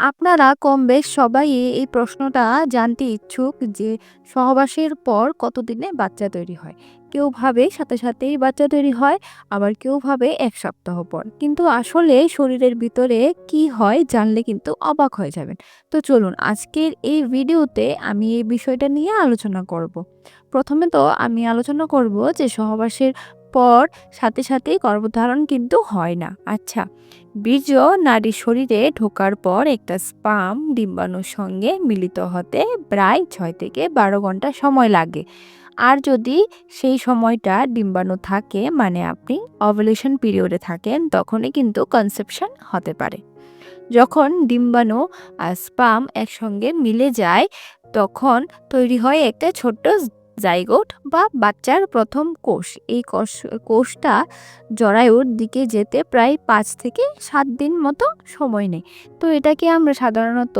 আপনারা কম বেশ সবাই এই প্রশ্নটা জানতে ইচ্ছুক যে সহবাসের পর কতদিনে বাচ্চা তৈরি হয়। কেউ ভাবে সাথে সাথেই বাচ্চা তৈরি হয়, আবার কেউ ভাবে এক সপ্তাহ পর। কিন্তু আসলে শরীরের ভিতরে কি হয় জানলে কিন্তু অবাক হয়ে যাবেন। তো চলুন, আজকের এই ভিডিওতে আমি এই বিষয়টা নিয়ে আলোচনা করব। প্রথমে তো আমি আলোচনা করব যে সহবাসের পর সাথে সাথেই গর্ভধারণ কিন্তু হয় না। আচ্ছা বীর্য নারীর শরীরে ঢোকার পর একটা স্পাম ডিম্বাণুর সঙ্গে মিলিত হতে প্রায় ছয় থেকে বারো ঘণ্টা সময় লাগে। আর যদি সেই সময়টা ডিম্বাণু থাকে মানে আপনি অভুলেশন পিরিয়ডে থাকেন, তখনই কিন্তু কনসেপশন হতে পারে। যখন ডিম্বাণু আর স্পাম একসঙ্গে মিলে যায়, তখন তৈরি হয় একটা ছোট্ট জাইগোট বা বাচ্চার প্রথম কোষ। এই কোষ, কোষটা জরায়ুর দিকে যেতে প্রায় পাঁচ থেকে সাত দিন মতো সময় নেয়। তো এটাকে আমরা সাধারণত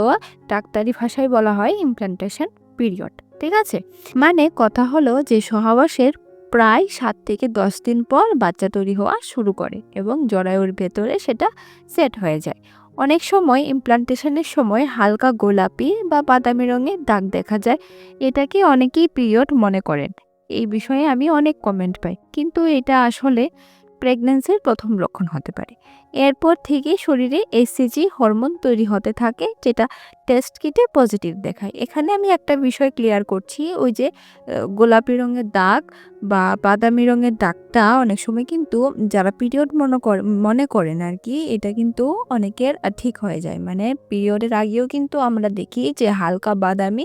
ডাক্তারি ভাষায় বলা হয় ইমপ্লান্টেশন পিরিয়ড ঠিক আছে? মানে কথা হলো যে সহবাসের প্রায় সাত থেকে দশ দিন পর বাচ্চা তৈরি হওয়া শুরু করে এবং জরায়ুর ভেতরে সেটা সেট হয়ে যায়। অনেক সময় ইমপ্লান্টেশনের সময় হালকা গোলাপি বা বাদামি রঙের দাগ দেখা যায়। এটাকে অনেকেই পিরিয়ড মনে করেন। এই বিষয়ে আমি অনেক কমেন্ট পাই। কিন্তু এটা আসলে প্রেগন্যান্সির প্রথম লক্ষণ হতে পারে। এরপর থেকে শরীরে এসিজি হরমোন তৈরি হতে থাকে, যেটা টেস্ট কিটে পজিটিভ দেখায়। এখানে আমি একটা বিষয় ক্লিয়ার করছি, ওই যে গোলাপি রঙের দাগ বা বাদামি রঙের দাগটা অনেক সময় কিন্তু যারা পিরিয়ড মনে করে, মনে করেন আর কি এটা কিন্তু অনেকের ঠিক হয়ে যায়। মানে পিরিয়ডের আগেও কিন্তু আমরা দেখি যে হালকা বাদামি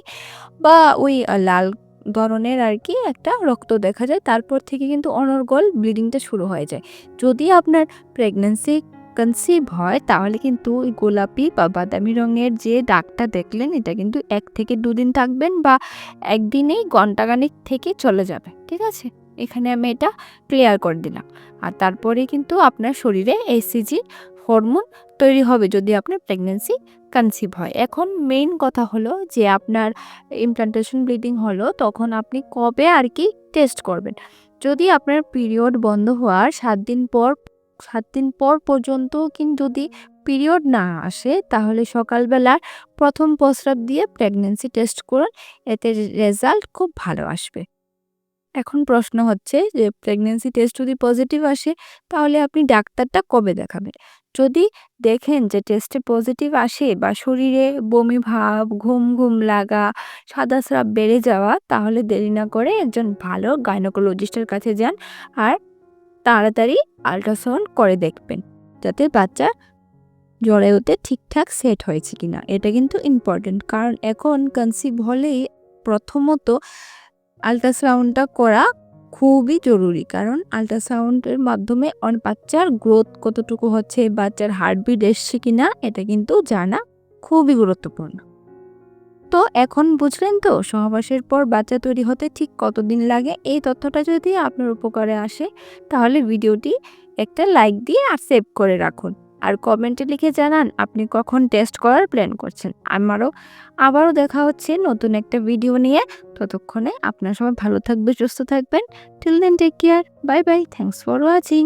বা ওই লাল ধরনের আর কি একটা রক্ত দেখা যায়। তারপর থেকে কিন্তু অনর্গল ব্লিডিংটা শুরু হয়ে যায়। যদি আপনার প্রেগনেন্সি কনসিভ হয়, তাহলে কিন্তু ওই গোলাপি বা বাদামি রঙের যে দাগটা দেখলেন, এটা কিন্তু এক থেকে দুদিন থাকবেন বা একদিনেই ঘন্টাখানিক থেকে চলে যাবে। ঠিক আছে? এখানে আমি এটা ক্লিয়ার করে দিলাম। আর তারপরে কিন্তু আপনার শরীরে এসিজি হরমোন তৈরি হবে যদি আপনার প্রেগনেন্সি কনসিভ হয়। এখন মেইন কথা হলো যে আপনার ইমপ্লান্টেশন ব্লিডিং হলো তখন আপনি কবে আর কি টেস্ট করবেন। যদি আপনার পিরিয়ড বন্ধ হওয়ার সাত দিন পর, সাত দিন পর পর্যন্ত কিন্তু যদি পিরিয়ড না আসে তাহলে সকালবেলার প্রথম প্রস্রাব দিয়ে প্রেগনেন্সি টেস্ট করুন। এতে রেজাল্ট খুব ভালো আসবে। এখন প্রশ্ন হচ্ছে যে প্রেগনেন্সি টেস্ট যদি পজিটিভ আসে, তাহলে আপনি ডাক্তারটা কবে দেখাবেন? যদি দেখেন যে টেস্টে পজিটিভ আসে বা শরীরে বমি ভাব, ঘুম ঘুম লাগা, সাদা স্রাব বেড়ে যাওয়া, তাহলে দেরি না করে একজন ভালো গাইনোকোলজিস্টের কাছে যান আর তাড়াতাড়ি আল্ট্রাসাউন্ড করে দেখবেন, যাতে বাচ্চা জরায়ুতে ঠিকঠাক সেট হয়েছে কিনা। এটা কিন্তু ইম্পর্টেন্ট কারণ এখন কনসিভ হলেই প্রথমত আল্ট্রাসাউন্ডটা করা খুবই জরুরি। কারণ আল্ট্রাসাউন্ডের মাধ্যমে বাচ্চার গ্রোথ কতটুকু হচ্ছে বাচ্চার হার্টবিট এসছে কিনা এটা কিন্তু জানা খুবই গুরুত্বপূর্ণ। তো এখন বুঝলেন তো, সহবাসের পর বাচ্চা তৈরি হতে ঠিক কতদিন লাগে? এই তথ্যটা যদি আপনার উপকারে আসে, তাহলে ভিডিওটি একটা লাইক দিয়ে আর সেভ করে রাখুন। আর কমেন্টে লিখে জানান আপনি কখন টেস্ট করার প্ল্যান করছেন। আমারও, আবারও দেখা হচ্ছে নতুন একটা ভিডিও নিয়ে। ততক্ষণে আপনার সবাই ভালো থাকবে সুস্থ থাকবেন। Till then take care bye bye thanks for watching